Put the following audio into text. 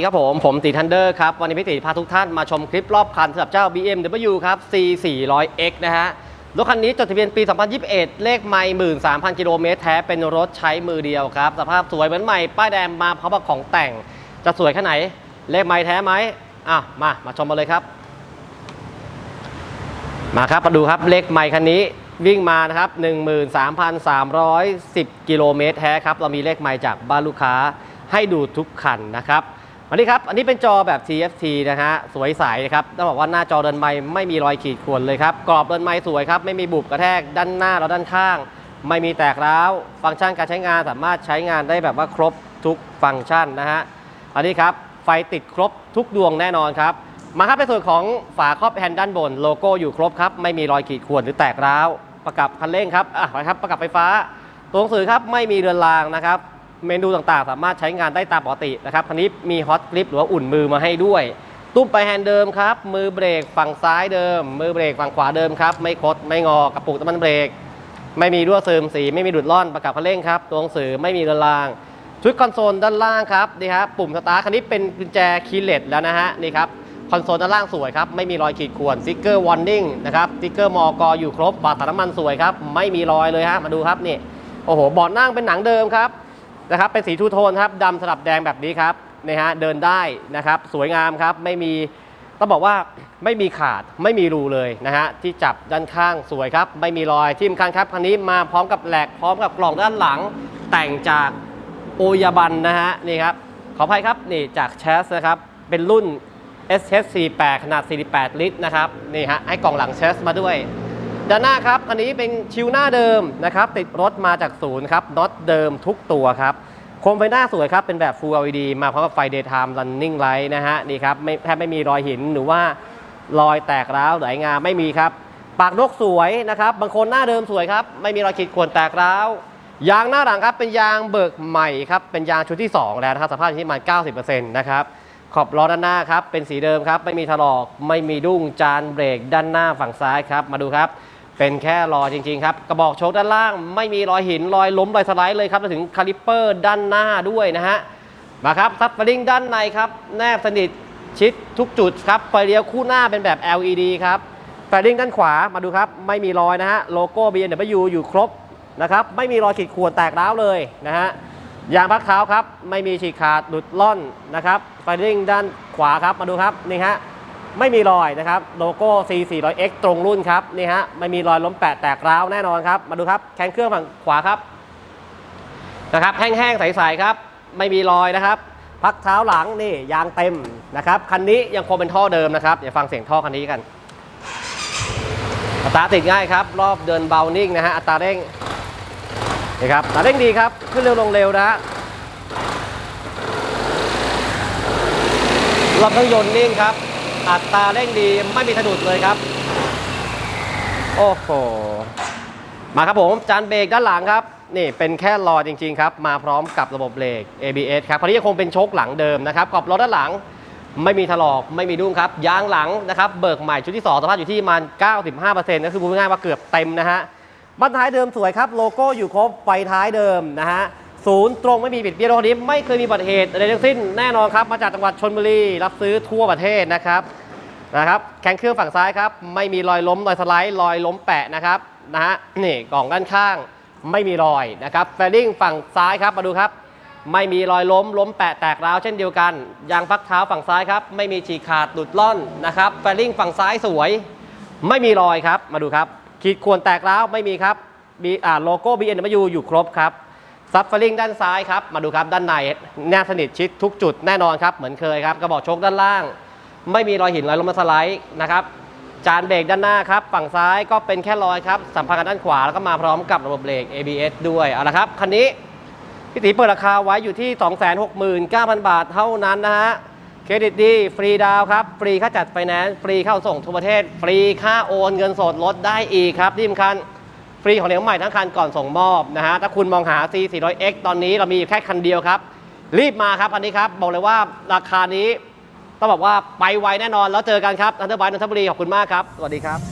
ดีครับผม ผมตีทันเดอร์ครับ วันนี้พี่ตีพาทุกท่านมาชมคลิปรอบคันสำหรับเจ้า BMW ครับ C 400X นะฮะ รถคันนี้จดทะเบียนปี 2021 เลขไม่13,000กิโลเมตรแท้เป็นรถใช้มือเดียวครับ สภาพสวยเหมือนใหม่ ป้ายแดงมาพร้อมกับของแต่ง จะสวยแค่ไหน เลขไม่แท้ไหมอะมา มาชมมาเลยครับ มาครับมาดูครับเลขไมค์คันนี้วิ่งมานะครับ 13,310 กิโลเมตรแท้ครับ เรามีเลขไมค์จากบ้านลูกค้าให้ดูทุกคันนะครับ อันนี้ครับ อันนี้เป็นจอแบบ TFT นะฮะ สวยใสนะครับ ต้องบอกว่าหน้าจอเดินไมค์ไม่มีรอยขีดข่วนเลยครับ กรอบเดินไมค์สวยครับ ไม่มีบุบกระแทกด้านหน้าและด้านข้าง ไม่มีแตกร้าว ฟังก์ชันการใช้งานสามารถใช้งานได้แบบว่าครบทุกฟังก์ชันนะฮะ อันนี้ครับ ไฟติดครบทุกดวงแน่นอนครับ มาครับในส่วนของฝาครอบแฮนด์ด้านบน โลโก้อยู่ครบครับ ไม่มีรอยขีดข่วนหรือแตกร้าว ประกับคันเร่งครับ อะครับ ประกับไฟฟ้า ตัวหนังสือครับ ไม่มีเรือนรางนะครับ เมนูต่างๆ สามารถใช้งานได้ตามปกตินะครับคันนี้มีฮอตกริปหรือว่าอุ่นมือมาให้ด้วย ตุ้มไปแฮนด์เดิมครับ มือเบรกฝั่งซ้ายเดิม มือเบรกฝั่งขวาเดิมครับ ไม่คดไม่งอกระปุกน้ำมันเบรก ไม่มีรั่วซึมสี ไม่มีดุดร่อนประกับคันเร่งครับ ตัวหนังสือไม่มีเรือนราง ชุดคอนโซลด้านล่างครับนี่ครับปุ่มสตาร์ทคันนี้เป็นกุญแจคีย์เลสแล้วนะฮะนี่ครับคอนโซลด้านล่างสวยครับไม่มีรอยขีดข่วนสติ๊กเกอร์วอร์นิ่งนะครับสติ๊กเกอร์มอกอยู่ครบบาดตัดน้ำมันสวยครับไม่มีรอยเลยฮะมาดูครับนี่โอ้โหเบาะนั่งเป็นหนังเดิมครับ นะครับเป็นสีทูโทนครับดำสลับแดงแบบนี้ครับนี่ฮะเดินได้นะครับ สวยงามครับไม่มีต้องบอกว่าไม่มีขาดไม่มีรูเลยนะฮะที่จับด้านข้างสวยครับ ไม่มีรอยที่สำคัญครับคันนี้มาพร้อมกับแหลกพร้อมกับกล่องด้านหลัง แต่งจากโอยาบันนะฮะนี่ครับขออภัยครับนี่จากแชสนะครับเป็นรุ่น SH48 ขนาด 48 ลิตรนะครับนี่ฮะให้กล่องหลังแชสมาด้วย ด้านหน้าครับคันนี้เป็นชิวหน้าเดิมนะครับ ติดรถมาจากศูนย์ครับน็อตเดิมทุกตัวครับโคมไฟหน้าสวยครับ เป็นแบบ Full LED มาพร้อมกับไฟ Daytime Running Light นะฮะนี่ครับไม่แทบไม่มีรอยหินหรือว่ารอยแตกร้าวหรืองาไม่มีครับ ปากนกสวยนะครับ บางคนหน้าเดิมสวยครับ ไม่มีรอยขีดข่วนแตกร้าว ยางหน้าหลังครับ เป็นยางเบิกใหม่ครับ เป็นยางชุดที่ 2 แล้วนะครับสภาพที่ประมาณ90%นะครับขอบล้อด้านหน้าครับ เป็นสีเดิมครับ ไม่มีถลอก ไม่มีดุ้งจานเบรกด้านหน้าฝั่งซ้ายครับ มาดูครับ เป็นแค่รอจริงๆครับ กระบอกโชคด้านล่าง ไม่มีรอยหินรอยล้มรอยสไลด์เลยครับรวถึงคาลิปเปอร์ด้านหน้าด้วยนะฮะมาครับซับฟลิงด้านในครับ แนบสนิทชิดทุกจุดครับไฟเลี้ยวคู่หน้าเป็นแบบ LED ครับไฟลิงด้านขวามาดูครับ ไม่มีรอยนะฮะโลโก้ BMW อยู่ครบนะครับไม่มีรอยขีดข่วนแตกร้าวเลยนะฮะยางพักเท้าครับ ไม่มีฉีกขาดหลุดล่อนนะครับไฟลิ่งด้านขวาครับมาดูครับนี่ฮะ ไม่มีรอยนะครับโลโก้ C 4 0 0 X ตรงรุ่นครับนี่ฮะไม่มีรอยล้มแปะแตกร้าวแน่นอนครับ มาดูครับแคนเครื่องฝั่งขวาครับนะครับแห้งๆใสๆครับ ไม่มีรอยนะครับ พักเท้าหลังนี่ยางเต็มนะครับคันนี้ยังคงเป็นท่อเดิมนะครับเดี๋ยวฟังเสียงท่อคันนี้กันอัตราติดง่ายครับ รอบเดินเบานิ่งนะฮะอัตราเร่งนี่ครับอัตราเร่งดีครับ ขึ้นเร็วลงเร็วนะฮะรอบเครื่องยนต์นิ่งครับ อัตราเร่งดีไม่มีสะดุดเลยครับ โอ้โห มาครับผมจานเบรกด้านหลังครับ นี่เป็นแค่รอจริง ๆ ครับ มาพร้อมกับระบบเบรก ABS ครับคันนี้ยังคงเป็นโชคหลังเดิมนะครับขอบล้อด้านหลังไม่มีถลอกไม่มีดุ้งครับ ยางหลังนะครับ เบิกใหม่ชุดที่ 2สภาพอยู่ที่ประมาณ95%ก็คือพูดง่ายๆว่าเกือบเต็มนะฮะบันท้ายเดิมสวยครับ โลโก้อยู่ครบไฟท้ายเดิมนะฮะ ศูนย์ตรงไม่มีบิดเบี้ยรถคันนี้ไม่เคยมีอุบัติเหตุอะไรทั้งสิ้นแน่นอนครับ มาจากจังหวัดชนบุรี รับซื้อทั่วประเทศนะครับนะครับแข้งเครื่องฝั่งซ้ายครับไม่มีรอยล้มรอยสไลด์รอยล้มแปะนะครับนะฮะนี่กล่องด้านข้างไม่มีรอยนะครับแฟลลิ่งฝั่งซ้ายครับมาดูครับไม่มีรอยล้ม ล้มแปะแตกร้าวเช่นเดียวกันยางพักเท้าฝั่งซ้ายครับไม่มีฉีกขาดหลุดล่อนนะครับแฟลลิ่งฝั่งซ้ายสวย ไม่มีรอยครับมาดูครับขีดข่วนแตกร้าวไม่มีครับมีอ่าโลโก้ BMW อยู่ครบครับ ซับฟลิงด้านซ้ายครับ มาดูครับด้านในแนบสนิทชิดทุกจุดแน่นอนครับ เหมือนเคยครับ กระบอกโชคด้านล่าง ไม่มีรอยหินรอยลมสไลด์นะครับ จานเบรกด้านหน้าครับ ฝั่งซ้ายก็เป็นแค่รอยครับ สัมพันธ์กับด้านขวาแล้วก็มาพร้อมกับระบบเบรก ABS ด้วย เอาละครับ คันนี้พี่ตีเปิดราคาไว้อยู่ที่ 269,000 บาทเท่านั้นนะฮะ เครดิตดี ฟรีดาวครับ ฟรีค่าจัดไฟแนนซ์ ฟรีเข้าส่งทั่วประเทศ ฟรีค่าโอนเงินสดลดได้อีกครับที่สำคัญ ฟรีของเหลวใหม่ทั้งคันก่อนส่งมอบนะฮะถ้าคุณมองหา C 400X ตอนนี้เรามีอยู่แค่คันเดียวครับ รีบมาครับอันนี้ครับ บอกเลยว่าราคานี้ต้องบอกว่าไปไวแน่นอนแล้วเจอกันครับทันเดอร์ไบนนทบุรีขอบคุณมากครับสวัสดีครับ